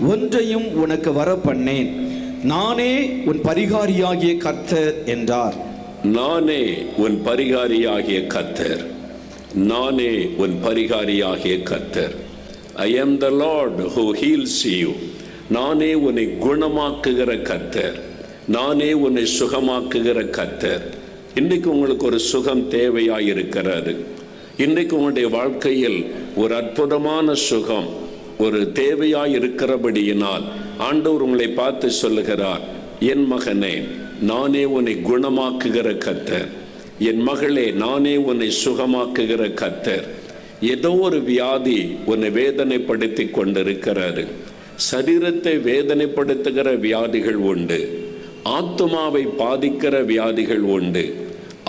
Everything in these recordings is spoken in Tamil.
ஒன்றையும் உனக்கு வர பண்ணேன் நானே உன் பரிகாரியாகிய கர்த்தர் என்றார். நானே உன் பரிகாரியாகிய கர்த்தர். நானே உன் பரிகாரியாகிய கர்த்தர். I am the Lord who heals you நானே உன்னை குணமாக்குகிற கர்த்தர். நானே உன்னை சுகமாக்குகிற கர்த்தர். இன்றைக்கு உங்களுக்கு ஒரு சுகம் தேவையாக இருக்கிறது இன்றைக்கு உங்களுடைய வாழ்க்கையில் ஒரு அற்புதமான சுகம். ஒரு தேவையாய் இருக்கிறபடியினால் ஆண்டவர் உங்களை பார்த்து சொல்லுகிறார் என் மகனே நானே உன்னை குணமாக்குகிற கத்தர். என் மகளே நானே உன்னை சுகமாக்குகிற கத்தர். ஏதோ ஒரு வியாதி உன்னை வேதனைப்படுத்தி கொண்டிருக்கிறாரு சரீரத்தை வேதனைப்படுத்துகிற வியாதிகள் உண்டு. ஆத்மாவை பாதிக்கிற வியாதிகள் உண்டு.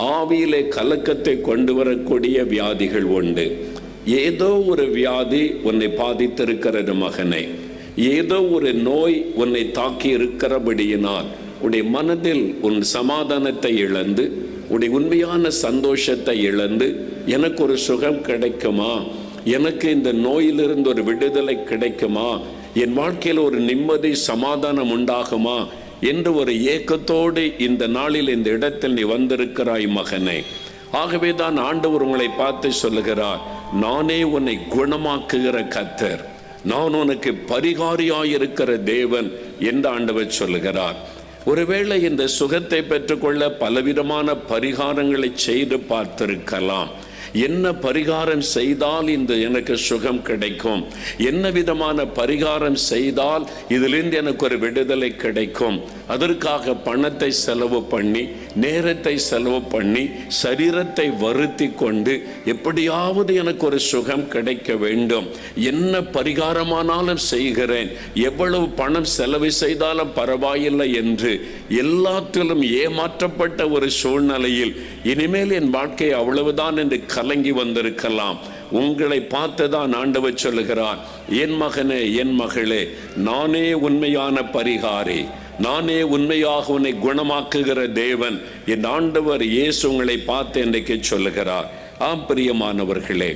ஆவியிலே கலக்கத்தை கொண்டு வரக்கூடிய வியாதிகள் உண்டு. ஏதோ ஒரு வியாதி உன்னை பாதித்திருக்கிறது மகனே. ஏதோ ஒரு நோய் உன்னை தாக்கி இருக்கிறபடியினால் உடைய மனதில் உன் சமாதானத்தை இழந்து உடைய உண்மையான சந்தோஷத்தை இழந்து எனக்கு ஒரு சுகம் கிடைக்குமா? எனக்கு இந்த நோயிலிருந்து ஒரு விடுதலை கிடைக்குமா? என் வாழ்க்கையில் ஒரு நிம்மதி சமாதானம் உண்டாகுமா? என்று ஒரு ஏக்கத்தோடு இந்த நாளில் இந்த இடத்தில் நீ வந்திருக்கிறாய் மகனே. ஆகவே தான் ஆண்டவர் உங்களை பார்த்து சொல்லுகிறார் நானே உன்னை குணமாக்குகிற கத்தர் நான் உனக்கு பரிகாரியாயிருக்கிற தேவன் என்று ஆண்டவர் சொல்லுகிறார். ஒருவேளை இந்த சுகத்தை பெற்றுக்கொள்ள பலவிதமான பரிகாரங்களை செய்து பார்த்திருக்கலாம். என்ன பரிகாரம் செய்தால் இந்த எனக்கு சுகம் கிடைக்கும்? என்ன விதமான பரிகாரம் செய்தால் இதிலிருந்து எனக்கு ஒரு விடுதலை கிடைக்கும்? அதற்காக பணத்தை செலவு பண்ணி நேரத்தை செலவு பண்ணி சரீரத்தை வருத்தி கொண்டு எப்படியாவது எனக்கு ஒரு சுகம் கிடைக்க வேண்டும். என்ன பரிகாரமானாலும் செய்கிறேன். எவ்வளவு பணம் செலவு செய்தாலும் பரவாயில்லை என்று எல்லாத்திலும் ஏமாற்றப்பட்ட ஒரு சூழ்நிலையில் இனிமேல் என் வாழ்க்கை அவ்வளவுதான் என்று கலங்கி வந்திருக்கலாம். உங்களை பார்த்துதான் ஆண்டவர் சொல்லுகிறார் என் மகனே என் மகளே நானே உண்மையான பரிகாரி. நானே உண்மையாக உன்னை குணமாக்குகிற தேவன். என் ஆண்டவர் இயேசு உங்களை பார்த்து இன்றைக்கு சொல்லுகிறார். ஆம் பிரியமானவர்களே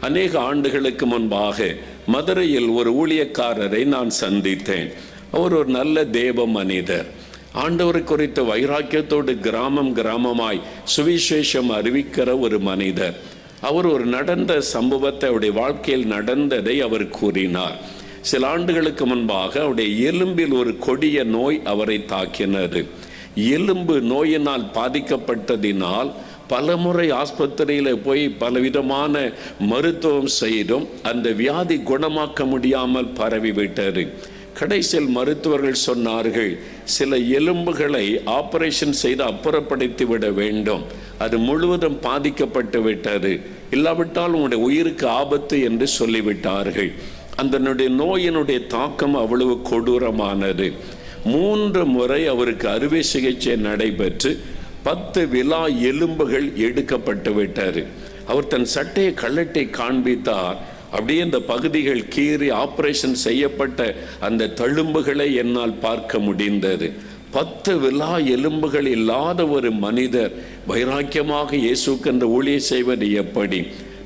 அநேக ஆண்டுகளுக்கு முன்பாக மதுரையில் ஒரு ஊழியக்காரரை நான் சந்தித்தேன். அவர் ஒரு நல்ல தேவ மனிதர். ஆண்டவரை குறித்த வைராக்கியத்தோடு கிராமம் கிராமமாய் சுவிசேஷம் அறிவிக்கிற ஒரு மனிதர். அவர் ஒரு நடந்த சம்பவத்தை அவருடைய வாழ்க்கையில் நடந்ததை அவர் கூறினார். சில ஆண்டுகளுக்கு முன்பாக அவருடைய எலும்பில் ஒரு கொடிய நோய் அவரை தாக்கினது. எலும்பு நோயினால் பாதிக்கப்பட்டதினால் பலமுறை ஆஸ்பத்திரியில் போய் பலவிதமான மருத்துவம் செய்தும் அந்த வியாதி குணமாக்க முடியாமல் பரவிவிட்டது. கடைசியில் மருத்துவர்கள் சொன்னார்கள் சில எலும்புகளை ஆபரேஷன் செய்து அப்புறப்படுத்தி விட வேண்டும். அது முழுவதும் பாதிக்கப்பட்டு விட்டது. இல்லாவிட்டால் உங்களுடைய உயிருக்கு ஆபத்து என்று சொல்லிவிட்டார்கள். அதனுடைய நோயினுடைய தாக்கம் அவ்வளவு கொடூரமானது. மூன்று முறை அவருக்கு அறுவை சிகிச்சை நடைபெற்று பத்து விழா எலும்புகள் எடுக்கப்பட்டு விட்டார் அவர் தன் சட்டையை கள்ளட்டை காண்பித்தார். அப்படியே இந்த பகுதிகள் கீறி ஆப்ரேஷன் செய்யப்பட்ட அந்த தழும்புகளை என்னால் பார்க்க முடிந்தது. பத்து விழா எலும்புகள் இல்லாத ஒரு மனிதர் வைராக்கியமாக இயேசுக்கென்ற ஊழிய செய்வது எப்படி?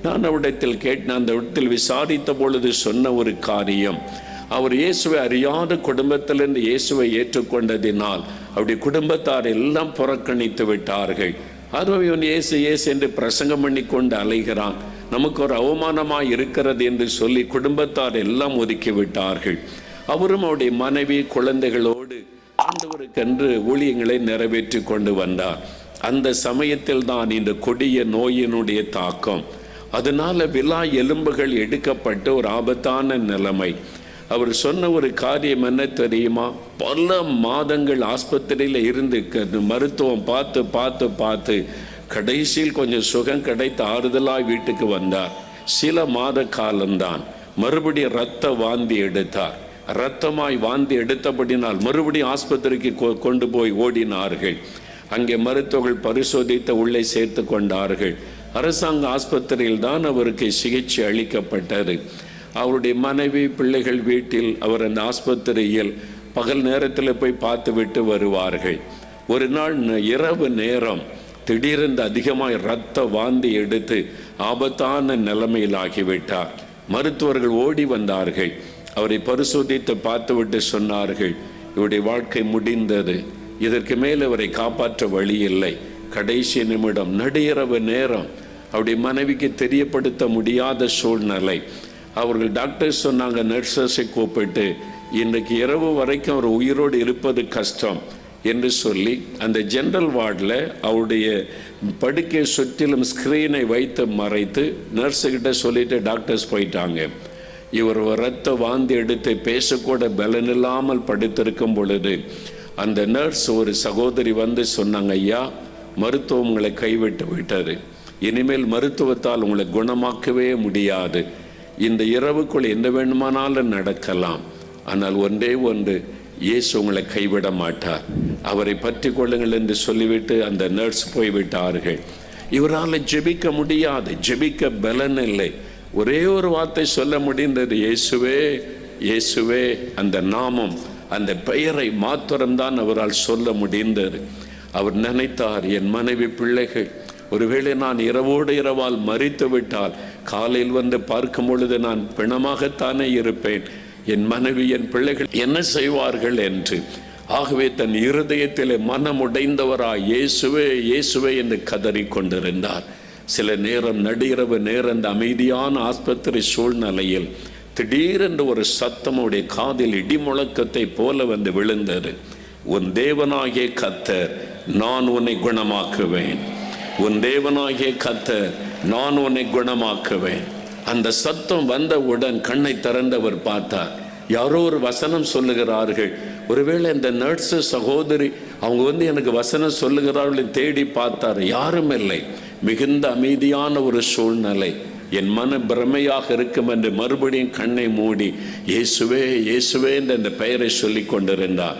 நான் அவரிடத்தில் கேட்டேன் அந்த இடத்தில் விசாரித்த பொழுது சொன்ன ஒரு காரியம். அவர் இயேசுவை அறியாத குடும்பத்திலிருந்து இயேசுவை ஏற்றுக்கொண்டதினால் அவருடைய குடும்பத்தார் எல்லாம் புறக்கணித்து விட்டார்கள். அதுவும் இவன் இயேசு இயேசு என்று பிரசங்கம் பண்ணி கொண்டு அலைகிறான். நமக்கு ஒரு அவமானமாக இருக்கிறது என்று சொல்லி குடும்பத்தார் எல்லாம் ஒதுக்கி விட்டார்கள். அவரும் அவருடைய மனைவி குழந்தைகளோடு ஆண்டவருக்கென்று ஊழியங்களை நிறைவேற்றி கொண்டு வந்தார். அந்த சமயத்தில் தான் இந்த கொடிய நோயினுடைய தாக்கம். அதனால விழா எலும்புகள் எடுக்கப்பட்ட ஒரு ஆபத்தான நிலைமை. அவர் சொன்ன ஒரு காரியம் என்ன தெரியுமா? பல மாதங்கள் ஆஸ்பத்திரியில் இருந்து க- மருத்துவம் பார்த்து பார்த்து பார்த்து கடைசியில் கொஞ்சம் சுகம் கிடைத்த ஆறுதலாய் வீட்டுக்கு வந்தார். சில மாத காலம்தான். மறுபடியும் ரத்த வாந்தி எடுத்தார். ரத்தமாய் வாந்தி எடுத்தபடினால் மறுபடியும் ஆஸ்பத்திரிக்கு கொ- கொண்டு போய் ஓடினார்கள். அங்கே மருத்துவர்கள் பரிசோதித்து உள்ளே சேர்த்து கொண்டார்கள். அரசாங்க ஆஸ்பத்திரியில் தான் அவருக்கு சிகிச்சை அளிக்கப்பட்டது. அவருடைய மனைவி பிள்ளைகள் வீட்டில் அவர் அந்த ஆஸ்பத்திரியில் பகல் நேரத்தில் போய் பார்த்துவிட்டு வருவார்கள். ஒரு நாள் இரவு நேரம் திடீரென்று அதிகமாய் இரத்த வாந்தி எடுத்து ஆபத்தான நிலைமையில் ஆகிவிட்டார் மருத்துவர்கள் ஓடி வந்தார்கள். அவரை பரிசோதித்து பார்த்துவிட்டு சொன்னார்கள் இவருடைய வாழ்க்கை முடிந்தது. இதற்கு மேல் அவரை காப்பாற்ற வழி இல்லை கடைசி நிமிடம் நடுஇரவு நேரம். அவருடைய மனைவிக்கு தெரியப்படுத்த முடியாத சூழ்நிலை. அவர்கள் டாக்டர் சொன்னாங்க நர்சஸை கூப்பிட்டு இன்றைக்கு இரவு வரைக்கும் அவர் உயிரோடு இருப்பது கஷ்டம். என்று சொல்லி அந்த ஜென்ரல் வார்டில் அவருடைய படுக்கை சுற்றிலும் ஸ்க்ரீனை வைத்து மறைத்து நர்ஸுக்கிட்ட சொல்லிட்டு டாக்டர்ஸ் போயிட்டாங்க. இவர் ரத்த வாந்தி எடுத்து பேசக்கூட பலனில்லாமல் படுத்திருக்கும் பொழுது அந்த நர்ஸ் ஒரு சகோதரி வந்து சொன்னாங்க ஐயா மருத்துவம் உங்களை கைவிட்டு விட்டது. இனிமேல் மருத்துவத்தால் உங்களை குணமாக்கவே முடியாது. இந்த இரவுக்குள் என்ன வேண்டுமானாலும் நடக்கலாம். ஆனால் ஒன்றே ஒன்று இயேசு உங்களை கைவிட மாட்டார். அவரை பற்றி கொள்ளுங்கள் என்று சொல்லிவிட்டு அந்த நர்ஸ் போய்விட்டார்கள். இவரால் ஜெபிக்க முடியாது ஜெபிக்க பலன் இல்லை. ஒரே ஒரு வார்த்தை சொல்ல முடிந்தது இயேசுவே இயேசுவே அந்த நாமம் அந்த பெயரை மாத்திரம்தான் அவரால் சொல்ல முடிந்தது. அவர் நினைத்தார் என் மனைவி பிள்ளைகள் ஒருவேளை நான் இரவோடு இரவால் மறித்து விட்டால் காலையில் வந்து பார்க்கும் பொழுது நான் பிணமாகத்தானே இருப்பேன். என் மனைவி என் பிள்ளைகள் என்ன செய்வார்கள் என்று? ஆகவே தன் இருதயத்திலே மனமுடைந்தவராய் இயேசுவே இயேசுவே என்று கதறி கொண்டிருந்தார். சில நேரம் நடிரவு நேரம் அந்த அமைதியான ஆஸ்பத்திரி சூழ்நிலையில் திடீரென்று ஒரு சத்தமுடைய காதில் இடிமுழக்கத்தை போல வந்து விழுந்தது. உன் தேவனாகிய கத்தர் நான் உன்னை குணமாக்குவேன். உன் தேவனாகிய கத்தர் நான் உன்னை குணமாக்குவேன். அந்த சத்தம் வந்தவுடன் கண்ணை திறந்தவர் பார்த்தார். யாரோ ஒரு வசனம் சொல்லுகிறார்கள். ஒருவேளை இந்த நர்ஸு சகோதரி அவங்க வந்து எனக்கு வசனம் சொல்லுகிறார்கள் தேடி பார்த்தார். யாரும் இல்லை. மிகுந்த அமைதியான ஒரு சூழ்நிலை. என் மன பிரமையாக இருக்கும் என்று மறுபடியும் கண்ணை மூடி இயேசுவே இயேசுவே என்ற இந்த பெயரை சொல்லி கொண்டிருந்தார்.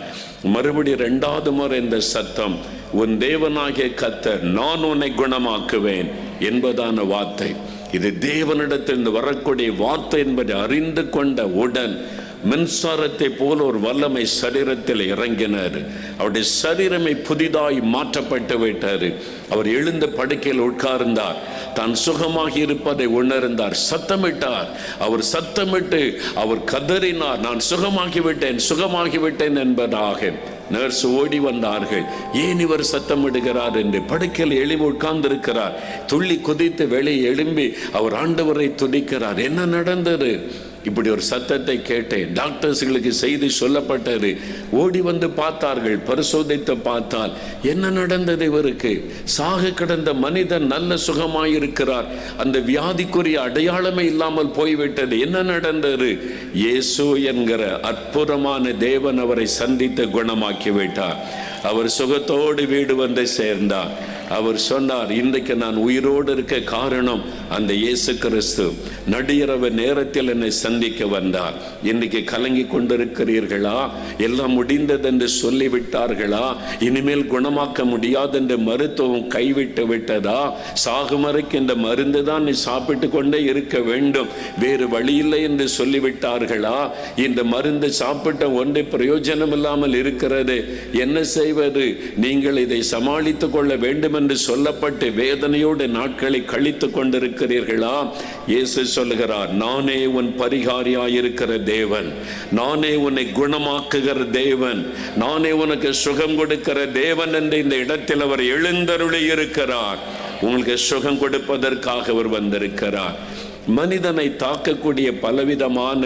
மறுபடி ரெண்டாவது முறை இந்த சத்தம் உன் தேவனாகிய கத்தர் நான் உன்னை குணமாக்குவேன் என்பதான வார்த்தை. இது தேவனிடத்திலிருந்து வரக்கூடிய வார்த்தை என்பதை அறிந்து கொண்ட உடன் மின்சாரத்தை போல ஒரு வல்லமை சரீரத்தில் இறங்கினார். அவருடைய சரீரமை புதிதாய் மாற்றப்பட்டு விட்டார். அவர் எழுந்த படுக்கையில் உட்கார்ந்தார். தான் சுகமாகி இருப்பதை உணர்ந்தார். சத்தமிட்டார். அவர் சத்தமிட்டு அவர் கதறினார். நான் சுகமாகி விட்டேன் என்பதாக. நர்ஸ் ஓடி வந்தார்கள். ஏன் இவர் சத்தமிடுகிறார் என்று படுக்கையில் எழும்பி உட்கார்ந்திருக்கிறார். துள்ளி குதித்து வெளியே எழும்பி அவர் ஆண்டவரை துதிக்கிறார். என்ன நடந்தது? இப்படி ஒரு சத்தத்தை கேட்டேன். டாக்டர்ஸ்களுக்கு செய்தி சொல்லப்பட்டது. ஓடி வந்து பார்த்தார்கள். பரிசோதித்து பார்த்தால் என்ன நடந்தது இவருக்கு? சாக கிடந்த மனிதன் நல்ல சுகமாயிருக்கிறார். அந்த வியாதிக்குரிய அடையாளமே இல்லாமல் போய்விட்டது. என்ன நடந்தது? இயேசு என்கிற அற்புதமான தேவன் அவரை சந்தித்து குணமாக்கி விட்டார் அவர் சுகத்தோடு வீடு வந்து சேர்ந்தார். அவர் சொன்னார் இன்றைக்கு நான் உயிரோடு இருக்க காரணம் அந்த இயேசு கிறிஸ்து. நடிகரவ நேரத்தில் என்னை சந்திக்க வந்தார். இன்னைக்கு கலங்கி கொண்டிருக்கிறீர்களா? எல்லாம் முடிந்தது என்று சொல்லிவிட்டார்களா? இனிமேல் குணமாக்க முடியாது என்று மருத்துவம் கைவிட்டு விட்டதா? சாகுமறைக்கு இந்த மருந்து தான் நீ சாப்பிட்டு கொண்டே இருக்க வேண்டும். வேறு வழி இல்லை என்று சொல்லிவிட்டார்களா? இந்த மருந்து சாப்பிட்ட ஒன்றை பிரயோஜனம் இல்லாமல் இருக்கிறது. என்ன செய்வது? நீங்கள் இதை சமாளித்துக் கொள்ள வேண்டும் என்று சொல்லப்பட்டு வேதனையோடு நாட்களை கழித்து கொண்டிருக்கிறீர்களா? இயேசு சொல்லுகிறார் நானே உன் பரிகாரியாயிருக்கிற தேவன். நானே உன்னை குணமாக்குகிற தேவன். நானே உனக்கு சுகம் கொடுக்கிற தேவன் என்று இந்த இடத்தில் அவர் எழுந்தருளி இருக்கிறார். உங்களுக்கு சுகம் கொடுப்பதற்காக அவர் வந்திருக்கிறார். மனிதனை தாக்கக்கூடிய பலவிதமான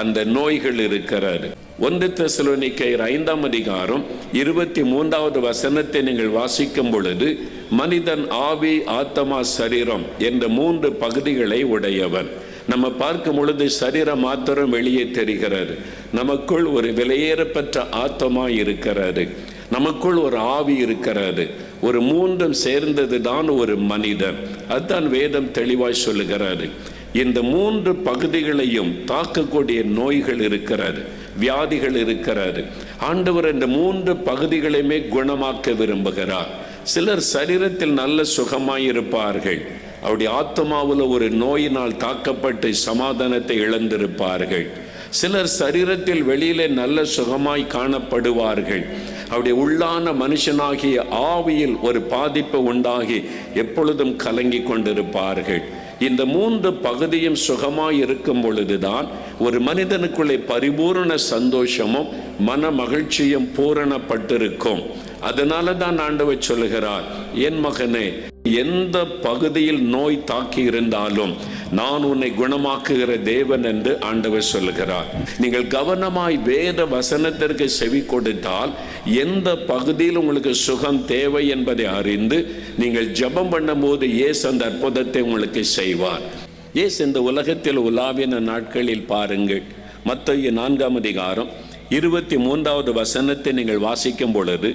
அந்த நோய்கள் இருக்கிறார் ஒன்று தெசலோனிக்கையர் ஐந்தாம் அதிகாரம் இருபத்தி மூன்றாவது வசனத்தை நீங்கள் வாசிக்கும் பொழுது மனிதன் ஆவி ஆத்மா சரீரம் என்ற மூன்று பகுதிகளை உடையவன். நம்ம பார்க்கும் பொழுது சரீரம் மாத்திரம் வெளியே தெரிகிறது. நமக்குள் ஒரு விலையேறப்பட்ட ஆத்மா இருக்கிறது. நமக்குள் ஒரு ஆவி இருக்கிறது. ஒரு மூன்றும் சேர்ந்தது தான் ஒரு மனிதன். அதுதான் வேதம் தெளிவாய் சொல்லுகிறது. இந்த மூன்று பகுதிகளையும் தாக்கக்கூடிய நோய்கள் இருக்கிறது. வியாதிகள் இருக்கிறது. ஆண்டவர் இந்த மூன்று பகுதிகளையுமே குணமாக்க விரும்புகிறார். சிலர் சரீரத்தில் நல்ல சுகமாய் இருப்பார்கள். அவருடைய ஆத்மாவில் ஒரு நோயினால் தாக்கப்பட்டு சமாதானத்தை இழந்திருப்பார்கள். சிலர் சரீரத்தில் வெளியிலே நல்ல சுகமாய் காணப்படுவார்கள். அவருடைய உள்ளான மனுஷனாகிய ஆவியில் ஒரு பாதிப்பு உண்டாகி எப்பொழுதும் கலங்கி கொண்டிருப்பார்கள். இந்த மூன்று பகுதியும் சுகமாய் இருக்கும் பொழுதுதான் ஒரு மனிதனுக்குள்ளே பரிபூரண சந்தோஷமும் மன மகிழ்ச்சியும் பூரணப்பட்டிருக்கும். அதனால தான் ஆண்டவர் சொல்லுகிறார் என் மகனே எந்த பகுதியில் நோய் தாக்கி இருந்தாலும் நான் உன்னை குணமாக்குகிற தேவன் என்று ஆண்டவர் சொல்லுகிறார். நீங்கள் கவனமாய் வேத வசனத்திற்கு செவி கொடுத்தால் எந்த பகுதியில் உங்களுக்கு சுகம் தேவை என்பதை அறிந்து நீங்கள் ஜெபம் பண்ணும்போது ஏசு அந்த அற்புதத்தை உங்களுக்கு செய்வார். ஏசு இந்த உலகத்தில் உலாவின நாட்களில் பாருங்கள். மத்திய நான்காம் அதிகாரம் இருபத்தி மூன்றாவது வசனத்தை நீங்கள் வாசிக்கும் பொழுது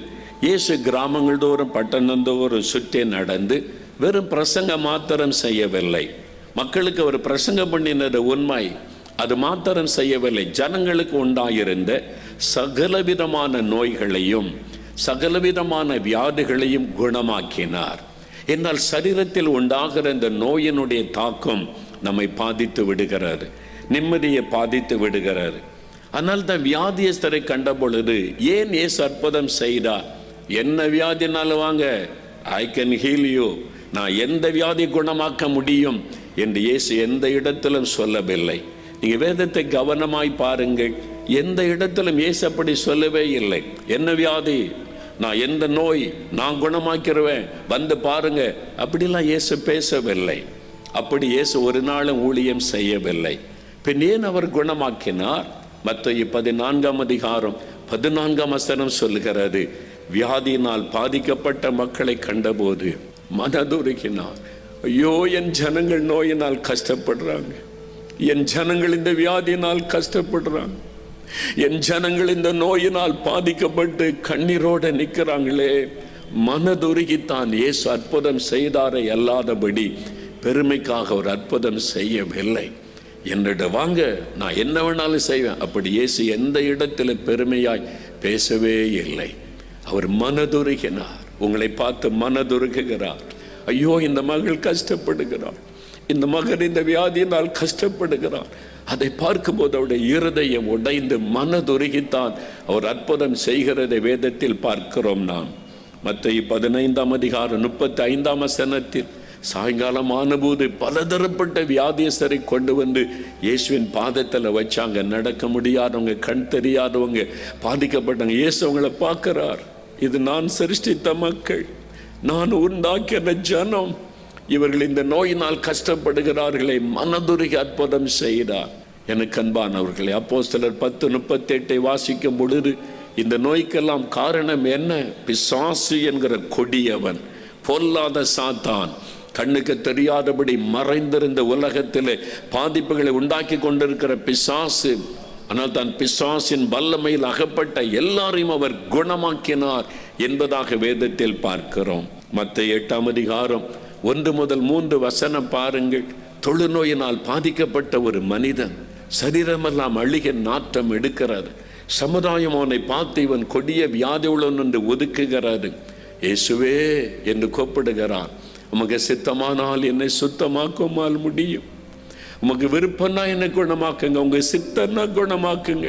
இயேசு கிராமங்கள் தோறும் பட்டணந்தோறும் சுற்றி நடந்து வெறும் பிரசங்க மாத்திரம் செய்யவில்லை. மக்களுக்கு அவர் பிரசங்கம் பண்ணினது உண்மை. அது மாத்திரம் செய்யவில்லை. ஜனங்களுக்கு உண்டாயிருந்த சகலவிதமான நோய்களையும் சகலவிதமான வியாதிகளையும் குணமாக்கினார். என்னால் சரீரத்தில் உண்டாகிற இந்த நோயினுடைய தாக்கம் நம்மை பாதித்து விடுகிறது நிம்மதியை பாதித்து விடுகிறார் ஆனால் தான் வியாதியஸ்தரை கண்ட பொழுது ஏன் ஏசு அற்புதம் செய்தார் என்ன வியாதினாலும் வாங்க ஐ கேன் ஹீல் யூ நான் எந்த வியாதி குணமாக்க முடியும்? என்று இயேசு எந்த இடத்திலும் சொல்லவில்லை. நீங்க வேதத்தை கவனமாய் பாருங்கள் எந்த இடத்திலும் இயேசு அப்படி சொல்லவே இல்லை. என்ன வியாதி? நான் எந்த நோய்? நான் குணமாக்கிடுவேன் வந்து பாருங்க. அப்படிலாம் இயேசு பேசவில்லை. அப்படி இயேசு ஒரு நாளும் ஊழியம் செய்யவில்லை. பின் ஏன் அவர் குணமாக்கினார்? மற்ற பதினான்காம் அதிகாரம் பதினான்காம் வசனம் சொல்லுகிறது. வியாதியினால் பாதிக்கப்பட்ட மக்களை கண்டபோது மனதுருகினார். ஐயோ என் ஜனங்கள் நோயினால் கஷ்டப்படுறாங்க. என் ஜனங்கள் இந்த வியாதியினால் கஷ்டப்படுறாங்க. என் ஜனங்கள் இந்த நோயினால் பாதிக்கப்பட்டு கண்ணீரோட நிற்கிறாங்களே மனதுருகித்தான் இயேசு அற்புதம் செய்தாரே அல்லாதபடி பெருமைக்காக ஒரு அற்புதம் செய்யவில்லை. என்னிட வாங்க நான் என்ன வேணாலும் செய்வேன். அப்படி இயேசு எந்த இடத்துல பெருமையாய் பேசவே இல்லை. அவர் மனதுருகினார். உங்களை பார்த்து மனதுருகுகிறார். ஐயோ இந்த மகள் கஷ்டப்படுகிறாள். இந்த மகன் இந்த வியாதியினால் கஷ்டப்படுகிறான் அதை பார்க்கும்போது அவருடைய இருதயம் உடைந்து மனதுருகித்தான். அவர் அற்புதம் செய்கிறதை வேதத்தில் பார்க்கிறோம் நாம். மற்ற பதினைந்தாம் அதிகாரம் முப்பத்தி ஐந்தாம் சனத்தில் சாயங்காலம் ஆனபோது பலதரப்பட்ட வியாதியஸ்தரை கொண்டு வந்து இயேசுவின் பாதத்தில் வச்சாங்க. நடக்க முடியாதவங்க கண் தெரியாதவங்க பாதிக்கப்பட்டவங்க. இயேசு அவங்கள பார்க்கிறார். இது நான் சிருஷ்டித்த மக்கள். நான் உண்டாக்கின ஜனம் இவர்கள் இந்த நோயினால் கஷ்டப்படுகிறார்களே மனதுருகி அற்புதம் செய்கிறார். எனக்கு அன்பானவர்களே அப்போ சிலர் பத்து முப்பத்தி எட்டை வாசிக்கும் பொழுது இந்த நோய்க்கெல்லாம் காரணம் என்ன? பிசாசு என்கிற கொடியவன் பொல்லாத சாத்தான். கண்ணுக்கு தெரியாதபடி மறைந்திருந்த உலகத்தில் பாதிப்புகளை உண்டாக்கி கொண்டிருக்கிற பிசாசு ஆனால் தான் பிசாசின் வல்லமையில் அகப்பட்ட எல்லாரையும் அவர் குணமாக்கினார். என்பதாக வேதத்தில் பார்க்கிறோம். மற்ற எட்டாம் அதிகாரம் ஒன்று முதல் மூன்று வசனம் பாருங்கள். தொழுநோயினால் பாதிக்கப்பட்ட ஒரு மனிதன் சரீரமெல்லாம் அழுக நாட்டம் எடுக்கிறார் சமுதாயம் அவனை பார்த்து இவன் கொடிய வியாதி உள்ளவன் என்று ஒதுக்குகிறாரு. இயேசுவே என்று கூப்பிடுகிறான் உமக்கு சித்தமானால் என்னை சுத்தமாக்குமால் முடியும். உமக்கு விருப்பம்னா என்னை குணமாக்குங்க. உங்க சித்தன்னா குணமாக்குங்க.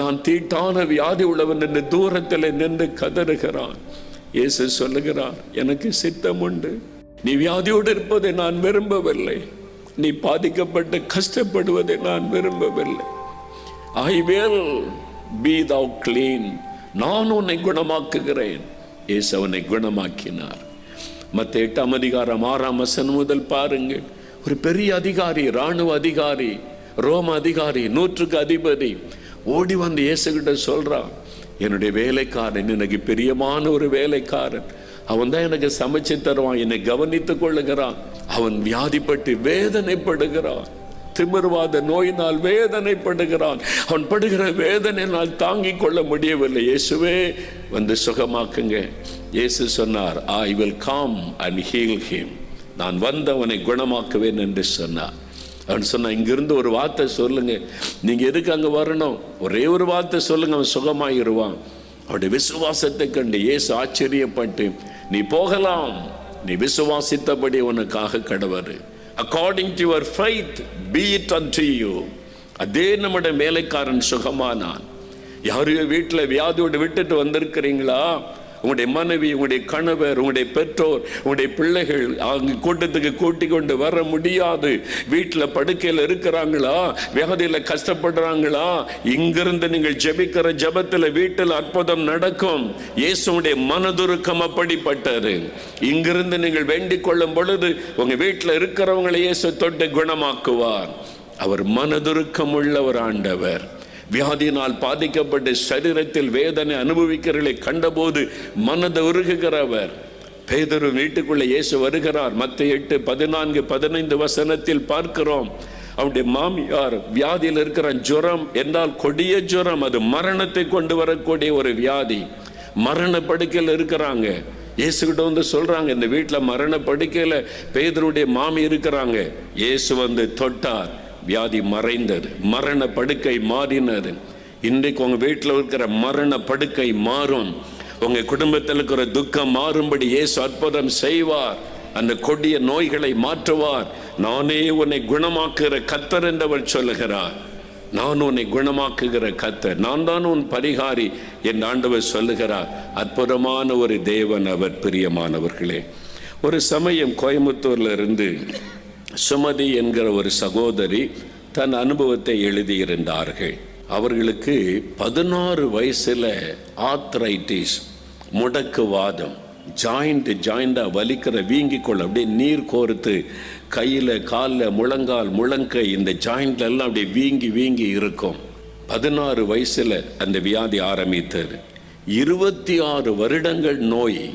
நான் தீட்டான வியாதி உள்ளவன் என்று தூரத்தில் நின்று கதறுகிறான். இயேசு சொல்லுகிறார் எனக்கு சித்தம் உண்டு நீ வியாதியோடு இருப்பதை நான் விரும்பவில்லை. நீ பாதிக்கப்பட்டு கஷ்டப்படுவதை நான் விரும்பவில்லை. I will be thou clean நான் உன்னை குணமாக்குகிறேன். இயேசு அவனை குணமாக்கினார். மற்ற எட்டாம் அதிகாரம் ஆறாம் வசனம் முதல் பாருங்கள். ஒரு பெரிய அதிகாரி ராணுவ அதிகாரி ரோம அதிகாரி நூற்றுக்கு அதிபதி ஓடி வந்து இயேசுகிட்ட சொல்கிறான் என்னுடைய வேலைக்காரன் எனக்கு பிரியமான ஒரு வேலைக்காரன். அவன் தான் எனக்கு சமைச்சு தருவான் என்னை கவனித்துக் கொள்ளுகிறான். அவன் வியாதிப்பட்டு வேதனைப்படுகிறான். திமிர்வாத நோயினால் வேதனைப்படுகிறான். அவன் படுகிற வேதனையினால் தாங்கிக் கொள்ள முடியவில்லை. இயேசுவே வந்து சுகமாக்குங்க. இயேசு சொன்னார் I will come and heal him நான் வந்து அவனை குணமாக்குவேன் என்று சொன்னார். அவன் சொன்னான் இங்கிருந்து ஒரு வார்த்தை சொல்லுங்க. நீங்கள் எதுக்கு அங்கே வரணும்? ஒரே ஒரு வார்த்தை சொல்லுங்க அவன் சுகமாயிருவான். அவருடைய விசுவாசத்தை கண்டு இயேசு ஆச்சரியப்பட்டு நீ போகலாம். நீ விசுவாசித்தபடி உனக்காக கடவர் according to your faith be it unto you அதே நம்முடைய வேலைக்காரன் சுகமானான். யாரையோ வீட்டில் வியாதியோடு விட்டுட்டு வந்திருக்கிறீங்களா? உங்களுடைய மனைவி உங்களுடைய கணவர் உங்களுடைய பெற்றோர் உங்களுடைய பிள்ளைகள் அங்கு கூட்டத்துக்கு கூட்டி கொண்டு வர முடியாது. வீட்டில் படுக்கையில் இருக்கிறாங்களா? வியாதியில் கஷ்டப்படுறாங்களா? இங்கிருந்து நீங்கள் ஜெபிக்கிற ஜெபத்தில் வீட்டில் அற்புதம் நடக்கும். இயேசுடைய மனதுருக்கம் அப்படிப்பட்டது. இங்கிருந்து நீங்கள் வேண்டிக் கொள்ளும் பொழுது உங்க வீட்டில் இருக்கிறவங்களை இயேசு தொட்டு குணமாக்குவார். அவர் மனதுருக்கம் உள்ள ஒரு ஆண்டவர். வியாதியினால் பாதிக்கப்பட்டு சரீரத்தில் வேதனை அனுபவிக்கிறவர்களை கண்டபோது மனதை உருகுகிறவர். பேதரு வீட்டுக்குள்ள இயேசு வருகிறார். மத்த எட்டு பதினான்கு பதினைந்து வசனத்தில் பார்க்கிறோம். அவருடைய மாமியார் வியாதியில் இருக்கிற ஜுரம் என்றால் கொடிய ஜுரம். அது மரணத்தை கொண்டு வரக்கூடிய ஒரு வியாதி. மரண படுக்கையில் இருக்கிறாங்க. இயேசுகிட்ட வந்து சொல்றாங்க இந்த வீட்டில் மரண படுக்கையில் பேதருடைய மாமி இருக்கிறாங்க. இயேசு வந்து தொட்டார். வியாதி மறைந்தது. மரண படுக்கை மாறினது. இன்றைக்கு உங்க வீட்டில் இருக்கிற மரண படுக்கை மாறும். உங்க குடும்பத்தில் இருக்கிற துக்கம் மாறும்படி இயேசு அற்புதம் செய்வார். அந்த கொடிய நோய்களை மாற்றுவார். நானே உன்னை குணமாக்குகிற கத்தர் என்றவர் சொல்லுகிறார். நான் உன்னை குணமாக்குகிற கத்தர் நான் தான் உன் பரிகாரி என் ஆண்டவர் சொல்லுகிறார். அற்புதமான ஒரு தேவன் அவர் பிரியமானவர்களே. ஒரு சமயம் கோயம்புத்தூர்ல இருந்து சுமதி என்கிற ஒரு சகோதரி தன் அனுபவத்தை எழுதியிருந்தார்கள். அவர்களுக்கு பதினாறு வயசில் ஆத்ரைட்டிஸ் முடக்குவாதம் ஜாயிண்ட் ஜாயிண்டாக வலிக்கிற வீங்கிக்கொள்ள அப்படியே நீர் கோர்த்து கையில் காலில் முழங்கால் முழங்கை இந்த ஜாயிண்ட்லெல்லாம் அப்படியே வீங்கி வீங்கி இருக்கும். பதினாறு வயசுல அந்த வியாதி ஆரம்பித்தது. இருபத்தி ஆறு வருடங்கள் நோய்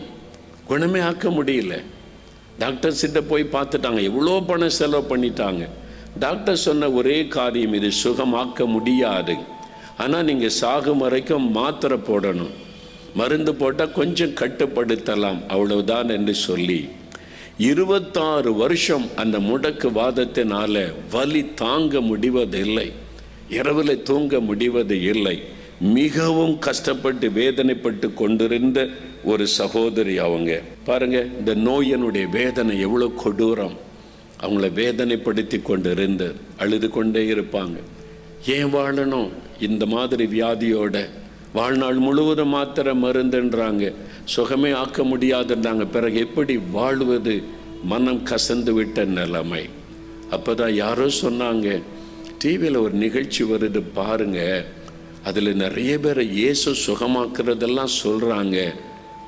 குணமே ஆக்க முடியல. டாக்டர்ஸ் கிட்ட போய் பார்த்துட்டாங்க. எவ்வளோ பணம் செலவு பண்ணிட்டாங்க. டாக்டர் சொன்ன ஒரே காரியம் இது சுகமாக்க முடியாது. ஆனால் நீங்கள் சாகும் வரைக்கும் மாத்திரை போடணும். மருந்து போட்டால் கொஞ்சம் கட்டுப்படுத்தலாம். அவ்வளவுதான் என்று சொல்லி இருபத்தாறு வருஷம் அந்த முடக்கு வாதத்தினால வலி தாங்க முடிவதில்லை. இரவில் தூங்க முடிவது இல்லை. மிகவும் கஷ்டப்பட்டு வேதனைப்பட்டு கொண்டிருந்த ஒரு சகோதரி அவங்க. பாருங்க இந்த நோயினுடைய வேதனை எவ்வளோ கொடூரம். அவங்கள வேதனைப்படுத்தி கொண்டு இருந்து அழுது கொண்டே இருப்பாங்க. ஏன் வாழணும்? இந்த மாதிரி வியாதியோட வாழ்நாள் முழுவதும் மாத்திர மருந்துன்றாங்க. சுகமே ஆக்க முடியாதுன்றாங்க. பிறகு எப்படி வாழ்வது? மனம் கசந்து விட்ட நிலைமை. அப்பதான் யாரோ சொன்னாங்க டிவியில் ஒரு நிகழ்ச்சி வருது பாருங்க. அதில் நிறைய பேரை இயேசு சுகமாக்குறதெல்லாம் சொல்கிறாங்க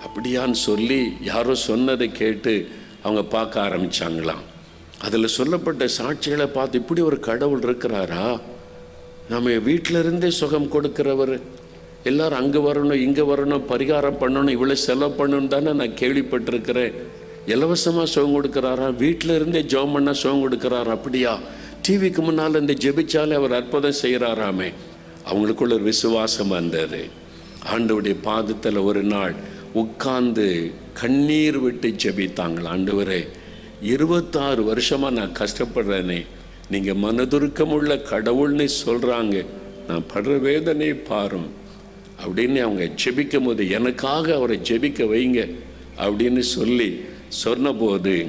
அப்படியான்னு சொல்லி யாரோ சொன்னதை கேட்டு அவங்க பார்க்க ஆரம்பிச்சாங்களாம். அதில் சொல்லப்பட்ட சாட்சிகளை பார்த்து இப்படி ஒரு கடவுள் இருக்கிறாரா? நம்ம வீட்டிலருந்தே சுகம் கொடுக்கிறவர். எல்லாரும் அங்கே வரணும் இங்கே வரணும் பரிகாரம் பண்ணணும் இவ்வளோ செலவு பண்ணணும் தானே நான் கேள்விப்பட்டிருக்கிறேன். இலவசமாக சுகம் கொடுக்குறாரா? வீட்டில் இருந்தே ஜெபம் பண்ணால் சுகம் கொடுக்குறாரா? அப்படியா? டிவிக்கு முன்னால் இந்த ஜெபிச்சாலே அவர் அற்புதம் செய்கிறாராமே. அவங்களுக்குள்ள ஒரு விசுவாசம் வந்தது. ஆண்டவுடைய பாதத்தில் ஒரு நாள் உட்கார்ந்து கண்ணீர் விட்டு ஜெபித்தாங்கள். ஆண்டவரே இருபத்தாறு வருஷமாக நான் கஷ்டப்படுறேனே. நீங்கள் மனதுருக்கம் உள்ள கடவுள்னு சொல்கிறாங்க நான் படுற வேதனை பாரும். அப்படின்னு அவங்க ஜெபிக்கும் போது எனக்காக அவரை ஜெபிக்க வைங்க. அப்படின்னு சொல்லி சொன்னபோது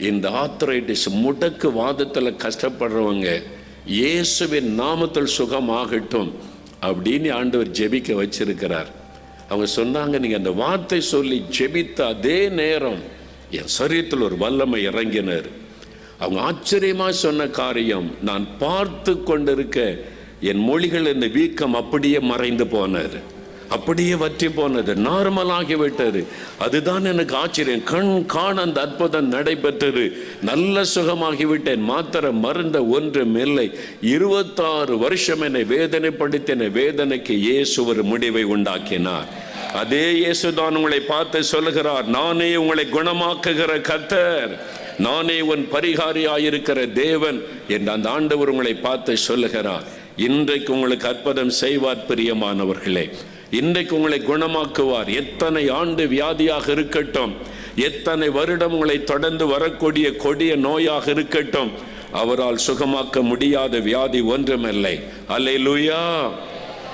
இந்த ஆத்தரைட்டிஸ் முடக்கு வாதத்தில் கஷ்டப்படுறவங்க இயேசுவின் நாமத்தில் சுகமாகட்டும். அப்படின்னு ஆண்டவர் ஜெபிக்க வச்சிருக்கிறார். அவங்க சொன்னாங்க நீங்கள் அந்த வார்த்தை சொல்லி ஜெபித்த அதே நேரம் என் சரீரத்தில் ஒரு வல்லமை இறங்கினர். அவங்க ஆச்சரியமாக சொன்ன காரியம் நான் பார்த்து கொண்டிருக்க என் மொழிகள் இந்த வீக்கம் அப்படியே மறைந்து போனார். அப்படியே வற்றி போனது நார்மலாகிவிட்டது அதுதான் எனக்கு ஆச்சரியம். கண் காண அந்த அற்புதம் நடைபெற்றது. நல்ல சுகமாகி விட்டேன். மாத்திர மருந்த ஒன்றும் இல்லை. இருபத்தாறு வருஷம் என்னை வேதனைப்படுத்தின வேதனைக்கு இயேசு ஒரு முடிவை உண்டாக்கினார். அதே இயேசு தான் உங்களை பார்த்து சொல்லுகிறார் நானே உங்களை குணமாக்குகிற கத்தர் நானே உன் பரிகாரியாயிருக்கிற தேவன். என்று அந்த ஆண்டவர் உங்களை பார்த்து சொல்லுகிறார். இன்றைக்கு உங்களுக்கு அற்புதம் செய்வார் பிரியமானவர்களே. இன்றைக்கு உங்களை குணமாக்குவார். எத்தனை ஆண்டு வியாதியாக இருக்கட்டும் எத்தனை வருடம் உங்களை தொடர்ந்து வரக்கூடிய கொடிய நோயாக இருக்கட்டும் அவரால் சுகமாக்க முடியாத வியாதி ஒன்றுமில்லை. அல்லேலூயா.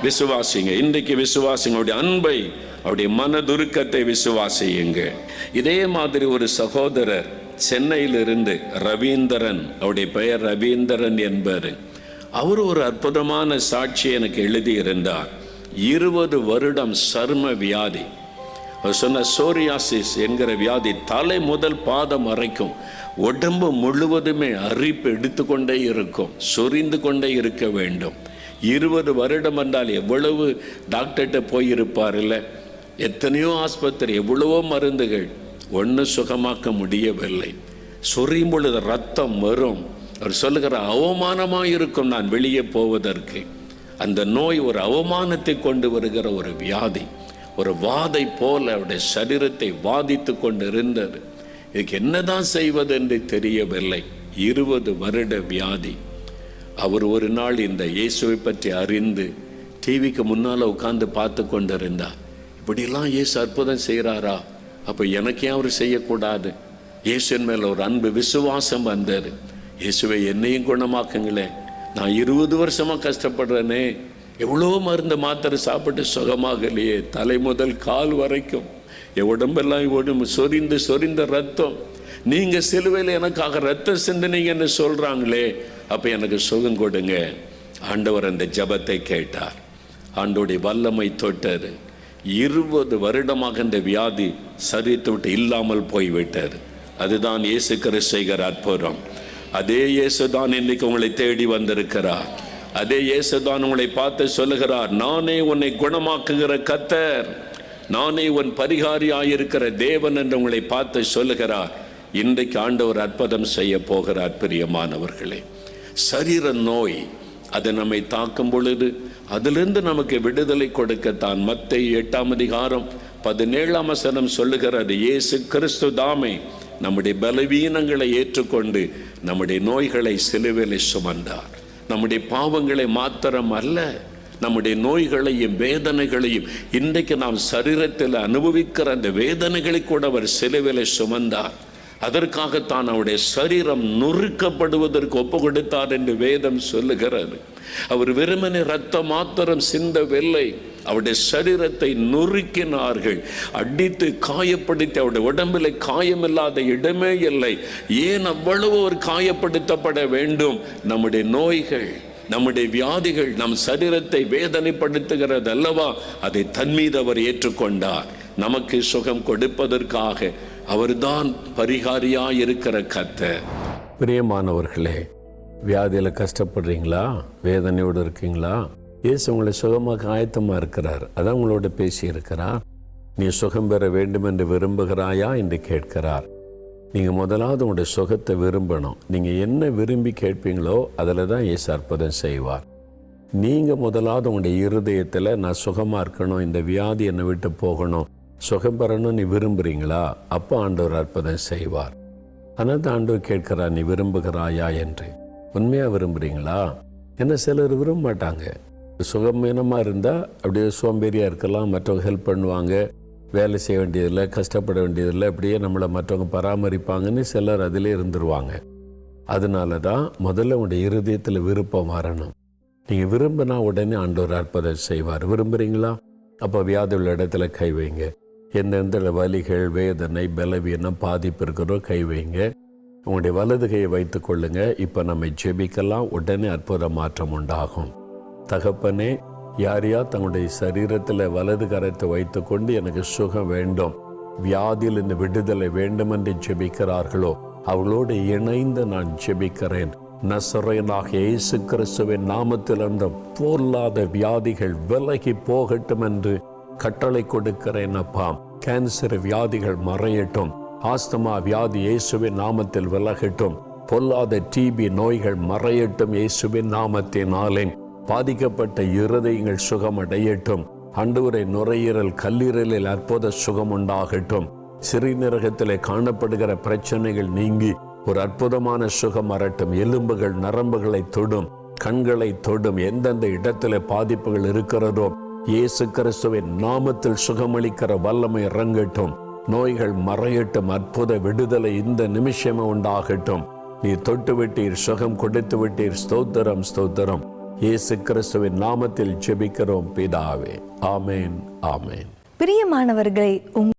விசுவாசிங்க இன்றைக்கு விசுவாசிங்க அவருடைய அன்பை அவருடைய மனதுருக்கத்தை விசுவாசியுங்க. இதே மாதிரி ஒரு சகோதரர் சென்னையிலிருந்து ரவீந்திரன் அவருடைய பெயர் ரவீந்திரன் என்பவர். அவர் ஒரு அற்புதமான சாட்சி எனக்கு எழுதியிருந்தார். இருபது வருடம் சர்ம வியாதி. அவர் சொன்ன சோரியாசிஸ் என்கிற வியாதி தலை முதல் பாதம் வரைக்கும் உடம்பு முழுவதுமே அரிப்பு எடுத்துக்கொண்டே இருக்கும் சொரிந்து கொண்டே இருக்க வேண்டும். இருபது வருடம் என்றால் எவ்வளவு டாக்டர்கிட்ட போயிருப்பார் இல்லை? எத்தனையோ ஆஸ்பத்திரி எவ்வளவோ மருந்துகள் ஒன்றும் சுகமாக்க முடியவில்லை. சொரியும் பொழுது ரத்தம் வரும். அவர் சொல்லுகிற அவமானமாக இருக்கும் நான் வெளியே போவதற்கு. அந்த நோய் ஒரு அவமானத்தை கொண்டு வருகிற ஒரு வியாதி ஒரு வாதை போல அவருடைய சரீரத்தை வாதித்து கொண்டு இருந்தது இதுக்கு என்னதான் செய்வது என்று தெரியவில்லை. இருபது வருட வியாதி. அவர் ஒரு நாள் இந்த இயேசுவை பற்றி அறிந்து டிவிக்கு முன்னால் உட்காந்து பார்த்து கொண்டு இருந்தார் இப்படிலாம் இயேசு அற்புதம் செய்கிறாரா அப்போ எனக்கு ஏன் அவர் செய்யக்கூடாது? இயேசுவின் மேலே ஒரு அன்பு விசுவாசம் வந்தது. இயேசுவை என்னையும் குணமாக்குங்களேன். நான் இருபது வருஷமாக கஷ்டப்படுறேனே. எவ்வளோ மருந்து மாத்திரை சாப்பிட்டு சுகமாகலையே. தலை முதல் கால் வரைக்கும். என் உடம்பெல்லாம் உடம்பு சொரிந்து சொரிந்த ரத்தம். நீங்கள் சிலுவையில் எனக்காக ரத்தம் சிந்தினீங்கன்னு சொல்கிறாங்களே அப்போ எனக்கு சுகம் கொடுங்க. ஆண்டவர் அந்த ஜெபத்தை கேட்டார். ஆண்டோடைய வல்லமை தொட்டார். இருபது வருடமாக இந்த வியாதி சரி விட்டு இல்லாமல் போய்விட்டார். அதுதான் இயேசு கிறிஸ்து அற்புதம். அதே இயேசு தான் இன்னைக்கு உங்களை தேடி வந்திருக்கிறார். அதே இயேசு தான் உங்களை பார்த்து சொல்லுகிறார் நானே உன்னை குணமாக்குகிற கத்தர். நானே உன் பரிகாரியாயிருக்கிற தேவன் என்று உங்களை பார்த்து சொல்லுகிறார். இன்றைக்கு ஆண்டவர் அற்புதம் செய்ய போகிறார் பிரியமானவர்களே. சரீர நோய் அது நம்மை தாக்கும் பொழுது அதிலிருந்து நமக்கு விடுதலை கொடுக்கத்தான் மத்திய எட்டாம் அதிகாரம் பதினேழாம் வசனம் சொல்லுகிறது இயேசு கிறிஸ்து தாமே நம்முடைய பலவீனங்களை ஏற்றுக்கொண்டு நம்முடைய நோய்களை சிலுவிலை சுமந்தார். நம்முடைய பாவங்களை மாத்திரம் அல்ல நம்முடைய நோய்களையும் வேதனைகளையும் இன்றைக்கு நாம் சரீரத்தில் அனுபவிக்கிற அந்த வேதனைகளை கூட அவர் சிலுவிலை சுமந்தார். அதற்காகத்தான் அவருடைய சரீரம் நொறுக்கப்படுவதற்கு ஒப்பு கொடுத்தார் என்று வேதம் சொல்லுகிறது. அவர் வெறுமனே ரத்தம் மாத்திரம் சிந்தவில்லை. அவருடைய சரீரத்தை நொறுக்கினார்கள். அடித்து காயப்படுத்தி அவருடைய உடம்பில் காயமில்லாத இடமே இல்லை. ஏன் அவ்வளவு ஒரு காயப்படுத்தப்பட வேண்டும்? நம்முடைய நோய்கள் நம்முடைய வியாதிகள் நம் சரீரத்தை வேதனைப்படுத்துகிறது அல்லவா அதை தன்மீது அவர் ஏற்றுக்கொண்டார். நமக்கு சுகம் கொடுப்பதற்காக அவர்தான் பரிகாரியாக இருக்கிற கத்தை பிரியமானவர்களே வியாதியில் கஷ்டப்படுறீங்களா? வேதனையோடு இருக்கீங்களா? இயேசு உங்களை சுகமாக ஆயத்தமாக இருக்கிறார். அதான் உங்களோட பேசியிருக்கிறார். நீ சுகம் பெற வேண்டும் என்று விரும்புகிறாயா என்று கேட்கிறார். நீங்கள் முதலாவது உங்களுடைய சுகத்தை விரும்பணும். நீங்கள் என்ன விரும்பி கேட்பீங்களோ அதில் தான் இயேசு அற்புதம் செய்வார். நீங்கள் முதலாவது உங்களுடைய இருதயத்தில் நான் சுகமாக இருக்கணும் இந்த வியாதி என்னை விட்டு போகணும் சுகம் பெறணும் நீ விரும்புகிறீங்களா அப்போ ஆண்டவர் அற்புதம் செய்வார். ஆனால் தான் ஆண்டவர் கேட்கிறார் நீ விரும்புகிறாயா என்று. உண்மையாக விரும்புகிறீங்களா என்ன சிலர் விரும்ப மாட்டாங்க சுகமீனமாக இருந்தால் அப்படியே சோம்பேறியாக இருக்கலாம் மற்றவங்க ஹெல்ப் பண்ணுவாங்க வேலை செய்ய வேண்டியதில்லை கஷ்டப்பட வேண்டியதில்லை அப்படியே நம்மளை மற்றவங்க பராமரிப்பாங்கன்னு சிலர் அதிலே இருந்துருவாங்க. அதனால தான் முதல்ல உங்களுடைய இருதயத்தில் விருப்பம் வரணும். நீங்கள் விரும்பினா உடனே ஆண்டவர் அற்புதம் செய்வார். விரும்புகிறீங்களா அப்போ வியாதி உள்ள இடத்துல கை வைங்க. எந்தெந்த வலிகள் வேதனை பலவீனம் பாதிப்பு இருக்கிறோ கை வைங்க. உங்களுடைய வலது கையை வைத்துக் கொள்ளுங்கள் இப்போ நம்ம ஜெபிக்கலாம். உடனே அற்புத மாற்றம் உண்டாகும். தகப்பனே யாரையா தங்களுடைய சரீரத்தில் வலது கரத்தை வைத்துக்கொண்டு எனக்கு சுகம் வேண்டும். வியாதியில் இந்த விடுதலை வேண்டும் என்று ஜெபிக்கிறார்களோ அவளோடு இணைந்து நான் ஜெபிக்கிறேன். நசரேனாக இயேசு கிறிஸ்துவின் நாமத்தில் அந்த போர்லாத வியாதிகள் விலகி போகட்டும் என்று கட்டளை கொடுக்கிறேன் அப்பா. கேன்சர் வியாதிகள் மறையட்டும். ஆஸ்துமா வியாதி இயேசுவின் நாமத்தில் விலகட்டும். பொல்லாத டிபி நோய்கள் மறையட்டும் இயேசுவின் நாமத்தினாலே. பாதிக்கப்பட்ட இருதயங்கள் சுகமடையட்டும். அண்டுவரை நுரையீரல் கல்லீரலில் அற்புத சுகம் உண்டாகட்டும் சிறுநீரகத்திலே காணப்படுகிற பிரச்சனைகள் நீங்கி ஒரு அற்புதமான சுகம் வரட்டும் எலும்புகள் நரம்புகளை தொடும். கண்களை தொடும். எந்தெந்த இடத்துல பாதிப்புகள் இருக்கிறதோ இயேசு கிறிஸ்துவின் நாமத்தில் சுகமளிக்கிற வல்லமை இறங்கட்டும். நோய்கள் மறையட்டும். அற்புத விடுதலை இந்த நிமிஷமே உண்டாகட்டும். நீ தொட்டு விட்டீர் சுகம் கொடுத்து விட்டீர் ஸ்தோத்திரம் ஸ்தோத்திரம். இயேசு கிறிஸ்துவின் நாமத்தில் ஜெபிக்கிறோம் பிதாவே. ஆமேன் ஆமேன். பிரியமானவர்களை உங்